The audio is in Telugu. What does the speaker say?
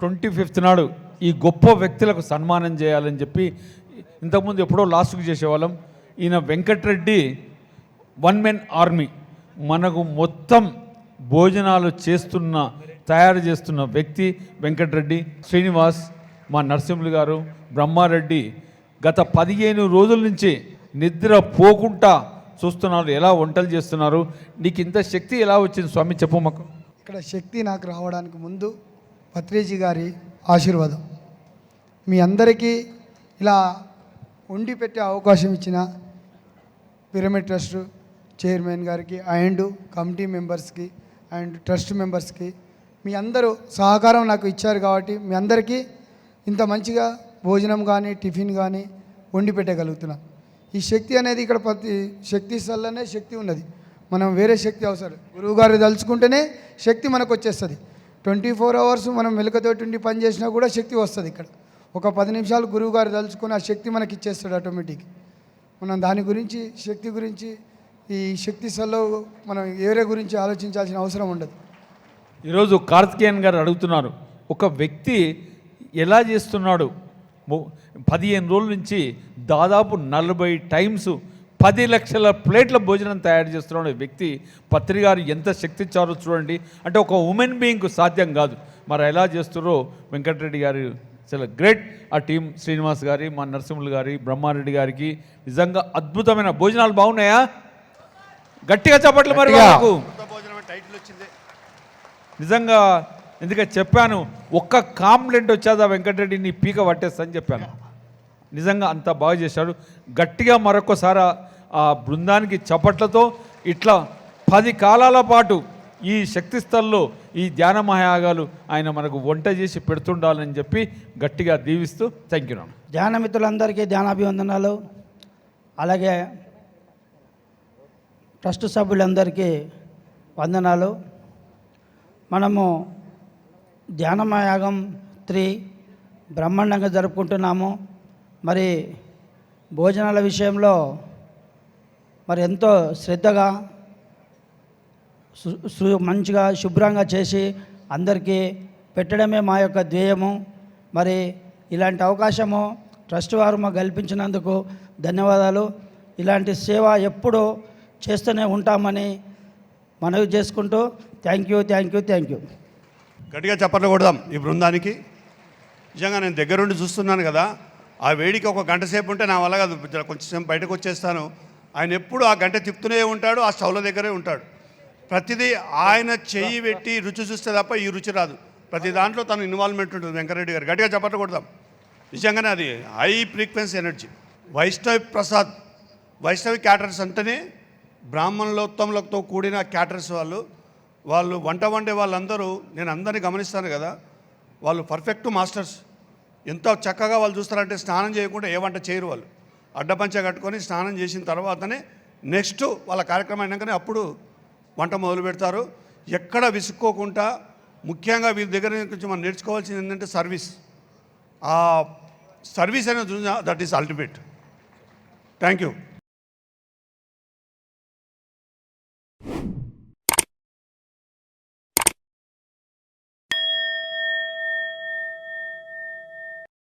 ట్వంటీ ఫిఫ్త్ నాడు ఈ గొప్ప వ్యక్తులకు సన్మానం చేయాలని చెప్పి ఇంతకుముందు ఎప్పుడో లాస్ట్కి చేసేవాళ్ళం. ఈయన వెంకటరెడ్డి వన్ మెన్ ఆర్మీ. మనకు మొత్తం భోజనాలు చేస్తున్న తయారు చేస్తున్న వ్యక్తి వెంకటరెడ్డి శ్రీనివాస్ మా నరసింహులు గారు బ్రహ్మారెడ్డి గత పదిహేను రోజుల నుంచి నిద్ర పోకుండా చూస్తున్నారు ఎలా వంటలు చేస్తున్నారు. నీకు ఇంత శక్తి ఎలా వచ్చింది స్వామి చెప్పు మాకు. ఇక్కడ శక్తి నాకు రావడానికి ముందు పత్రిజీ గారి ఆశీర్వాదం. మీ అందరికీ ఇలా వండి పెట్టే అవకాశం ఇచ్చిన పిరమిడ్ ట్రస్ట్ చైర్మన్ గారికి అండ్ కమిటీ మెంబర్స్కి అండ్ ట్రస్ట్ మెంబర్స్కి మీ అందరూ సహకారం నాకు ఇచ్చారు కాబట్టి మీ అందరికీ ఇంత మంచిగా భోజనం కానీ టిఫిన్ కానీ వండి పెట్టగలుగుతున్నాను ఈ శక్తి అనేది ఇక్కడ ప్రతి శక్తి స్థల్లోనే శక్తి ఉన్నది. మనం వేరే శక్తి అవసరం గురువుగారు తలుచుకుంటేనే శక్తి మనకు వచ్చేస్తుంది. ట్వంటీ ఫోర్ అవర్స్ మనం మెలకతోటి ఉండి పని చేసినా కూడా శక్తి వస్తుంది ఇక్కడ. ఒక పది నిమిషాలు గురువుగారు తలుచుకొని ఆ శక్తి మనకి ఇచ్చేస్తాడు ఆటోమేటిక్ మనం దాని గురించి శక్తి గురించి ఈ శక్తి సల్లో మనం ఎవరి గురించి ఆలోచించాల్సిన అవసరం ఉండదు. ఈరోజు కార్తికేయన్ గారు అడుగుతున్నారు ఒక వ్యక్తి ఎలా చేస్తున్నాడు? పదిహేను రోజుల నుంచి దాదాపు నలభై టైమ్స్ పది లక్షల ప్లేట్ల భోజనం తయారు చేస్తున్నాడు ఈ వ్యక్తి పత్రి గారు ఎంత శక్తి ఇచ్చారో చూడండి. అంటే ఒక ఉమెన్ బీయింగ్కు సాధ్యం కాదు. మరి ఎలా చేస్తారో వెంకటరెడ్డి గారు చాలా గ్రేట్. ఆ టీం శ్రీనివాస్ గారి మా నరసింహులు గారి బ్రహ్మారెడ్డి గారికి నిజంగా అద్భుతమైన భోజనాలు బాగున్నాయా? గట్టిగా చెప్పట్లు మరి. వాళ్ళకు. నిజంగా ఎందుకంటే చెప్పాను ఒక్క కాంప్లైంట్ వచ్చేదా వెంకటరెడ్డి నీ పీక పట్టేస్తా చెప్పాను. నిజంగా అంత బాగా చేశాడు. గట్టిగా మరొకసారి ఆ- బృందానికి చప్పట్లతో ఇట్లా పది కాలాల పాటు ఈ శక్తి స్థల్లో ఈ ధ్యాన మహాయాగాలు ఆయన మనకు వంట చేసి పెడుతుండాలని చెప్పి గట్టిగా దీవిస్తూ థ్యాంక్ యూ ధ్యాన మిత్రులందరికీ ధ్యానాభివందనాలు. అలాగే ట్రస్ట్ సభ్యులందరికీ వందనాలు. మనము ధ్యానమయాగం త్రీ బ్రహ్మాండంగా జరుపుకుంటున్నాము. మరి భోజనాల విషయంలో మరి ఎంతో శ్రద్ధగా సు- మంచిగా శుభ్రంగా చేసి అందరికీ పెట్టడమే మా యొక్క ధ్యేయము. మరి ఇలాంటి అవకాశము ట్రస్ట్ వారు మాకు కల్పించినందుకు ధన్యవాదాలు. ఇలాంటి సేవ ఎప్పుడూ చేస్తూనే ఉంటామని మనవి చేసుకుంటూ thank you thank you thank you. గట్టిగా చప్పట్లు కొడదాం ఈ బృందానికి. నిజంగా నేను దగ్గరుండి చూస్తున్నాను కదా ఆ వేడికి ఒక గంట సేపు ఉంటే నా వల్ల కాదు కొంచెం బయటకు వచ్చేస్తాను. ఆయన ఎప్పుడు ఆ గంట తిప్పుతూనే ఉంటాడు ఆ స్టవ్ల దగ్గరే ఉంటాడు. ప్రతిదీ ఆయన చెయ్యి పెట్టి రుచి చూస్తే తప్ప ఈ రుచి రాదు. ప్రతి దాంట్లో తన ఇన్వాల్వ్మెంట్ ఉంటుంది వెంకరెడ్డి గారు. గట్టిగా చప్పట్లు కొడదాం నిజంగానే అది high frequency energy Vaishnavi Prasad Vaishnavi caterers అంటేనే బ్రాహ్మణులోత్తములతో కూడిన క్యాటర్స్ వాళ్ళు. వాళ్ళు వంట వండే వాళ్ళందరూ నేను అందరినీ గమనిస్తాను కదా వాళ్ళు పర్ఫెక్ట్ మాస్టర్స్ ఎంత చక్కగా వాళ్ళు చూస్తారంటే స్నానం చేయకుండా ఏ వంట చేయరు వాళ్ళు. అడ్డపంచ కట్టుకొని స్నానం చేసిన తర్వాతనే నెక్స్ట్ వాళ్ళ కార్యక్రమం అయినాకనే అప్పుడు వంట మొదలు పెడతారు. ఎక్కడ విసుక్కోకుండా ముఖ్యంగా వీరి దగ్గర నుంచి మనం నేర్చుకోవాల్సింది ఏంటంటే సర్వీస్. ఆ సర్వీస్ అనేది that is ultimate. Thank you.